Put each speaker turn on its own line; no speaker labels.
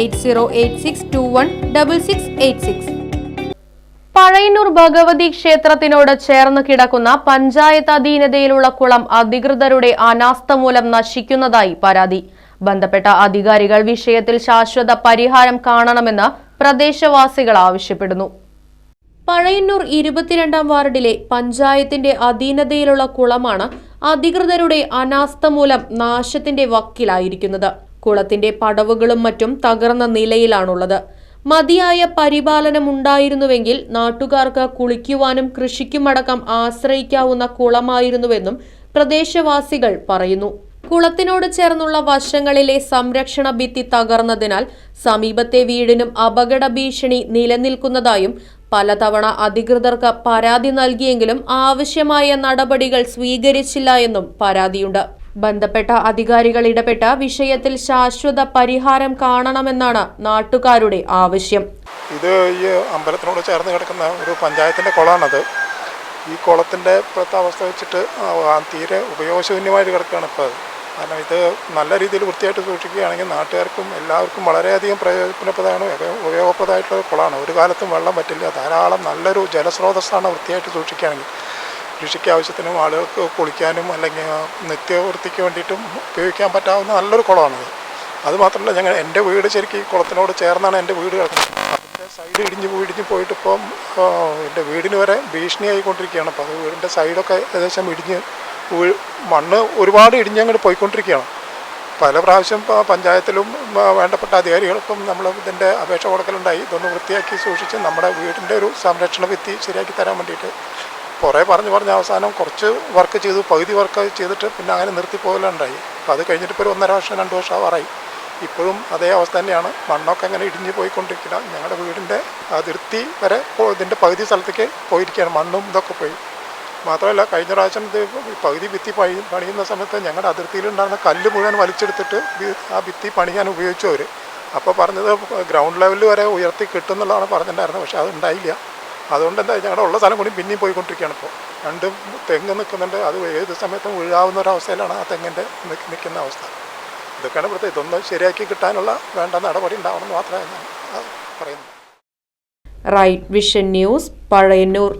Eight zero eight six two one double six eight six. Pazhayannur Bhagavathi ക്ഷേത്രത്തിനോട് ചേർന്ന് കിടക്കുന്ന പഞ്ചായത്ത് അധീനതയിലുള്ള കുളം അധികൃതരുടെ അനാസ്ഥ മൂലം നശിക്കുന്നതായി പരാതി. ബന്ധപ്പെട്ട അധികാരികൾ വിഷയത്തിൽ ശാശ്വത പരിഹാരം കാണണമെന്ന് പ്രദേശവാസികൾ ആവശ്യപ്പെടുന്നു. പഴയന്നൂർ ഇരുപത്തിരണ്ടാം വാർഡിലെ പഞ്ചായത്തിന്റെ അധീനതയിലുള്ള കുളമാണ് അധികൃതരുടെ അനാസ്ഥ മൂലം നാശത്തിന്റെ വക്കിലായിരിക്കുന്നത്. കുളത്തിന്റെ പടവുകളും മറ്റും തകർന്ന നിലയിലാണുള്ളത്. മതിയായ പരിപാലനമുണ്ടായിരുന്നുവെങ്കിൽ നാട്ടുകാർക്ക് കുളിക്കുവാനും കൃഷിക്കുമടക്കം ആശ്രയിക്കാവുന്ന കുളമായിരുന്നുവെന്നും പ്രദേശവാസികൾ പറയുന്നു. കുളത്തിനോട് ചേർന്നുള്ള വശങ്ങളിലെ സംരക്ഷണ ഭിത്തി തകർന്നതിനാൽ സമീപത്തെ വീടിനും അപകട ഭീഷണി നിലനിൽക്കുന്നതായും പലതവണ അധികൃതർക്ക് പരാതി നൽകിയെങ്കിലും ആവശ്യമായ നടപടികൾ സ്വീകരിച്ചില്ല എന്നും പരാതിയുണ്ട്. ബന്ധപ്പെട്ട അധികാരികൾ ഇടപെട്ട വിഷയത്തിൽ ശാശ്വത പരിഹാരം കാണണമെന്നാണ് നാട്ടുകാരുടെ ആവശ്യം.
ഇത് ഈ അമ്പലത്തിനോട് ചേർന്ന് കിടക്കുന്ന ഒരു പഞ്ചായത്തിന്റെ കുളമാണത്. ഈ കുളത്തിന്റെ ഇപ്പോഴത്തെ അവസ്ഥ വെച്ചിട്ട് തീരെ ഉപയോഗശൂന്യമായിട്ട് കിടക്കുകയാണ് ഇപ്പോൾ. കാരണം ഇത് നല്ല രീതിയിൽ വൃത്തിയായിട്ട് സൂക്ഷിക്കുകയാണെങ്കിൽ നാട്ടുകാർക്കും എല്ലാവർക്കും വളരെയധികം പ്രയോജനപ്രദമാണ് ഉപ- ഉപയോഗപ്രദമായിട്ടുള്ള കുളമാണ്. ഒരു കാലത്തും വെള്ളം പറ്റില്ല. ധാരാളം നല്ലൊരു ജലസ്രോതസ്സാണ് വൃത്തിയായിട്ട് സൂക്ഷിക്കുകയാണെങ്കിൽ. കൃഷിക്ക് ആവശ്യത്തിനും ആളുകൾക്ക് കുളിക്കാനും അല്ലെങ്കിൽ നിത്യവൃത്തിക്ക് വേണ്ടിയിട്ടും ഉപയോഗിക്കാൻ പറ്റാവുന്ന നല്ലൊരു കുളമാണത് അത്. മാത്രമല്ല ഞങ്ങൾ എന്റെ വീട് ശരിക്കും ഈ കുളത്തിനോട് ചേർന്നാണ് എന്റെ വീട് കിടക്കുന്നത്. അതിന്റെ സൈഡ് ഇടിഞ്ഞ് പോയിടിഞ്ഞ് പോയിട്ട് ഇപ്പം എന്റെ വീടിന് വരെ ഭീഷണിയായിക്കൊണ്ടിരിക്കുകയാണ്. അപ്പോൾ അത് വീടിന്റെ സൈഡൊക്കെ ഏകദേശം ഇടിഞ്ഞ് മണ്ണ് ഒരുപാട് ഇടിഞ്ഞങ്ങോട്ട് പോയിക്കൊണ്ടിരിക്കുകയാണ്. പല പ്രാവശ്യം പഞ്ചായത്തിലും വേണ്ടപ്പെട്ട അധികാരികൾക്കും നമ്മൾ ഇതിന്റെ അപേക്ഷ കൊടുക്കലുണ്ടായി. ഇതൊന്ന് വൃത്തിയാക്കി സൂക്ഷിച്ച് നമ്മുടെ വീടിന്റെ ഒരു സംരക്ഷണ ഭിത്തി ശരിയാക്കി തരാൻ വേണ്ടിയിട്ട് കുറേ പറഞ്ഞ് പറഞ്ഞ് അവസാനം കുറച്ച് വർക്ക് ചെയ്തു. പകുതി വർക്ക് ചെയ്തിട്ട് പിന്നെ അങ്ങനെ നിർത്തി പോകലുണ്ടായി. അപ്പോൾ അത് കഴിഞ്ഞിട്ട് ഇപ്പോൾ ഒരു ഒന്നര വർഷം രണ്ട് വർഷം ആവാറായി. ഇപ്പോഴും അതേ അവസ്ഥ തന്നെയാണ്. മണ്ണൊക്കെ അങ്ങനെ ഇടിഞ്ഞ് പോയിക്കൊണ്ടിരിക്കില്ല ഞങ്ങളുടെ വീടിന്റെ അതിർത്തി വരെ ഇതിന്റെ പകുതി സ്ഥലത്തേക്ക് പോയിരിക്കുകയാണ് മണ്ണും ഇതൊക്കെ പോയി. മാത്രമല്ല കഴിഞ്ഞ പ്രാവശ്യം ഇത് പകുതി ഭിത്തി പണി പണിയുന്ന സമയത്ത് ഞങ്ങളുടെ അതിർത്തിയിലുണ്ടായിരുന്ന കല്ല് മുഴുവൻ വലിച്ചെടുത്തിട്ട് ആ ഭിത്തി പണിയാൻ ഉപയോഗിച്ചു അവർ അപ്പോൾ പറഞ്ഞത് ഗ്രൗണ്ട് ലെവലിൽ വരെ ഉയർത്തി കിട്ടുമെന്നുള്ളതാണ് പറഞ്ഞിട്ടുണ്ടായിരുന്നത്. പക്ഷേ അത് ഉണ്ടായില്ല. അതുകൊണ്ട് എന്താ ഞങ്ങളുടെ ഉള്ള സ്ഥലം കൂടി പിന്നെയും പോയിക്കൊണ്ടിരിക്കുകയാണ് ഇപ്പോൾ രണ്ട് തെങ്ങ് നിൽക്കുന്നുണ്ട് അത് ഏത് സമയത്തും വീഴാവുന്ന ഒരു അവസ്ഥയിലാണ് ആ തെങ്ങിന്റെ നിൽക്കുന്ന അവസ്ഥ. ഇതൊക്കെയാണ് ഇവിടുത്തെ ഇതൊന്ന് ശരിയാക്കി കിട്ടാനുള്ള വേണ്ട നടപടി ഉണ്ടാവണമെന്ന് മാത്രമേ ഞാൻ പറയുന്നു
റൈറ്റ് വിഷൻ ന്യൂസ് പഴയന്നൂർ.